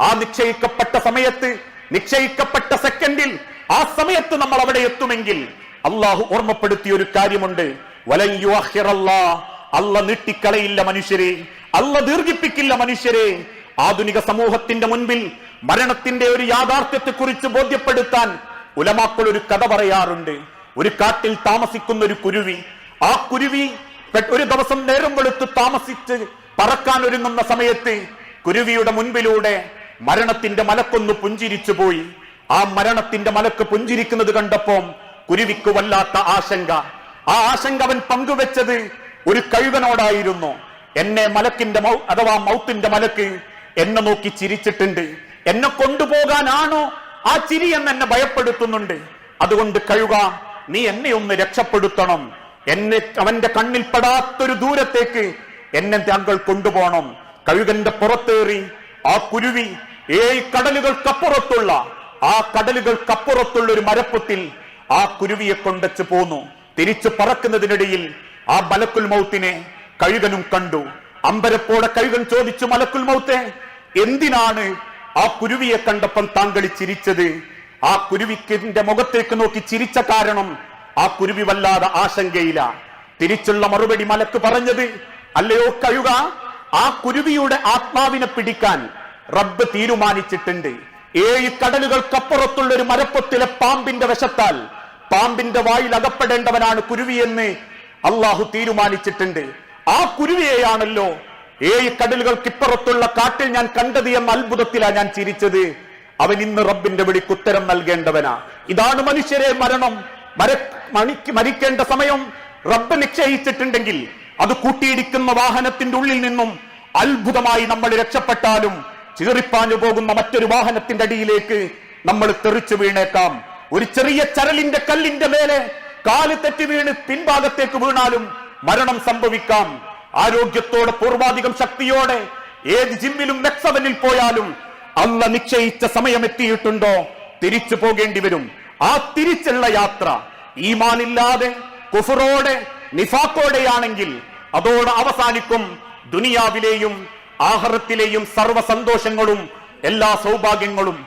ആ നിശ്ചയിക്കപ്പെട്ട സമയത്ത് നിശ്ചയിക്കപ്പെട്ട സെക്കൻഡിൽ ആ സമയത്ത് നമ്മൾ അവിടെ എത്തുമെങ്കിൽ അള്ളാഹു ഓർമ്മപ്പെടുത്തിയ ഒരു കാര്യമുണ്ട്. അല്ല നീട്ടിക്കളയില്ല മനുഷ്യരെ അല്ല ദീർഘിപ്പിക്കില്ല മനുഷ്യരെ ആധുനിക സമൂഹത്തിന്റെ മുൻപിൽ മരണത്തിന്റെ ഒരു യാഥാർത്ഥ്യത്തെ കുറിച്ച് ബോധ്യപ്പെടുത്താൻ ഉലമാക്കൾ ഒരു കഥ പറയാറുണ്ട് ഒരു കാട്ടിൽ താമസിക്കുന്ന ഒരു കുരുവി ആ കുരുവി ഒരു ദിവസം നേരം വെളുത്ത് താമസിച്ച് പറക്കാൻ ഒരുങ്ങുന്ന സമയത്ത് കുരുവിയുടെ മുൻപിലൂടെ മരണത്തിന്റെ മലക്കൊന്ന് പുഞ്ചിരിച്ചു പോയി. ആ മരണത്തിന്റെ മലക്ക് പുഞ്ചിരിക്കുന്നത് കണ്ടപ്പോ കുരുവിക്ക് വല്ലാത്ത ആശങ്ക. ആ ആശങ്ക അവൻ പങ്കുവെച്ചത് ഒരു കഴുകനോടായിരുന്നു. എന്നെ മലക്കിന്റെ അഥവാ മൗത്തിന്റെ മലക്ക് എന്നെ നോക്കി ചിരിച്ചിട്ടുണ്ട്. എന്നെ കൊണ്ടുപോകാനാണോ ആ ചിരി എന്ന് എന്നെ ഭയപ്പെടുത്തുന്നുണ്ട്. അതുകൊണ്ട് കഴുക നീ എന്നെ ഒന്ന് രക്ഷപ്പെടുത്തണം. എന്നെ അവന്റെ കണ്ണിൽ പെടാത്തൊരു ദൂരത്തേക്ക് എന്നെ താങ്കൾ കൊണ്ടുപോകണം. കഴുകന്റെ പുറത്തേറി ആ കുരുവി ഏഴ് കടലുകൾക്കപ്പുറത്തുള്ള ആ കടലുകൾക്കപ്പുറത്തുള്ള ഒരു മരപ്പത്തിൽ ആ കുരുവിയെ കൊണ്ടച്ച് പോന്നു. തിരിച്ചു പറക്കുന്നതിനിടയിൽ ആ മലക്കുൽ മൗത്തിനെ കഴുകനും കണ്ടു. അമ്പരപ്പോടെ കഴുകൻ ചോദിച്ചു മലക്കുൽ മൗത്തെ എന്തിനാണ് ആ കുരുവിയെ കണ്ടപ്പം താങ്കൾ ചിരിച്ചത്? ആ കുരുവിക്കിന്റെ മുഖത്തേക്ക് നോക്കി ചിരിച്ച കാരണം ആ കുരുവി വല്ലാതെ ആശങ്കയില്ല തിരിച്ചുള്ള മറുപടി മലക്ക് പറഞ്ഞത് അല്ലയോ കഴുക ആ കുരുവിയുടെ ആത്മാവിനെ പിടിക്കാൻ റബ്ബ് തീരുമാനിച്ചിട്ടുണ്ട്. ഏഴ് കടലുകൾക്കപ്പുറത്തുള്ള ഒരു മരപ്പത്തിലെ പാമ്പിന്റെ വശത്താൽ പാമ്പിന്റെ വായിൽ അകപ്പെടേണ്ടവനാണ് കുരുവി എന്ന് അള്ളാഹു തീരുമാനിച്ചിട്ടുണ്ട്. ആ കുരുവിയെയാണല്ലോ ഏഴ് കടലുകൾക്കിപ്പുറത്തുള്ള കാട്ടിൽ ഞാൻ കണ്ടത് എന്ന അത്ഭുതത്തിലാ ഞാൻ ചിരിച്ചത്. അവൻ ഇന്ന് റബ്ബിന്റെ വിളിക്ക് ഉത്തരം നൽകേണ്ടവനാ. ഇതാണ് മനുഷ്യരെ മരണം. മര മണിക്ക് മരിക്കേണ്ട സമയം റബ്ബ് നിശ്ചയിച്ചിട്ടുണ്ടെങ്കിൽ അത് കൂട്ടിയിടിക്കുന്ന വാഹനത്തിന്റെ ഉള്ളിൽ നിന്നും അത്ഭുതമായി നമ്മൾ രക്ഷപ്പെട്ടാലും ചീറിപ്പാഞ്ഞു പോകുന്ന മറ്റൊരു വാഹനത്തിന്റെ അടിയിലേക്ക് നമ്മൾ തെറിച്ചു വീണേക്കാം. ഒരു ചെറിയ ചരലിന്റെ കല്ലിന്റെ മേലെ കാൽ തെറ്റി വീണ് പിൻഭാഗത്തേക്ക് വീണാലും മരണം സംഭവിക്കാം. ആരോഗ്യത്തോടെ പൂർവാധികം ശക്തിയോടെ ഏത് ജിമ്മിലും മെക്സവനിൽ പോയാലും അല്ല നിശ്ചയിച്ച സമയം എത്തിയിട്ടുണ്ടോ തിരിച്ചു പോകേണ്ടി വരും. ആ തിരിച്ചുള്ള യാത്ര ഈമാനില്ലാതെ കുഫറോടെ നിഫാക്കോടെയാണെങ്കിൽ അതോടെ അവസാനിക്കും ദുനിയാവിലെയും ആഹ്റത്തിലെയും സർവ സന്തോഷങ്ങളും എല്ലാ സൗഭാഗ്യങ്ങളും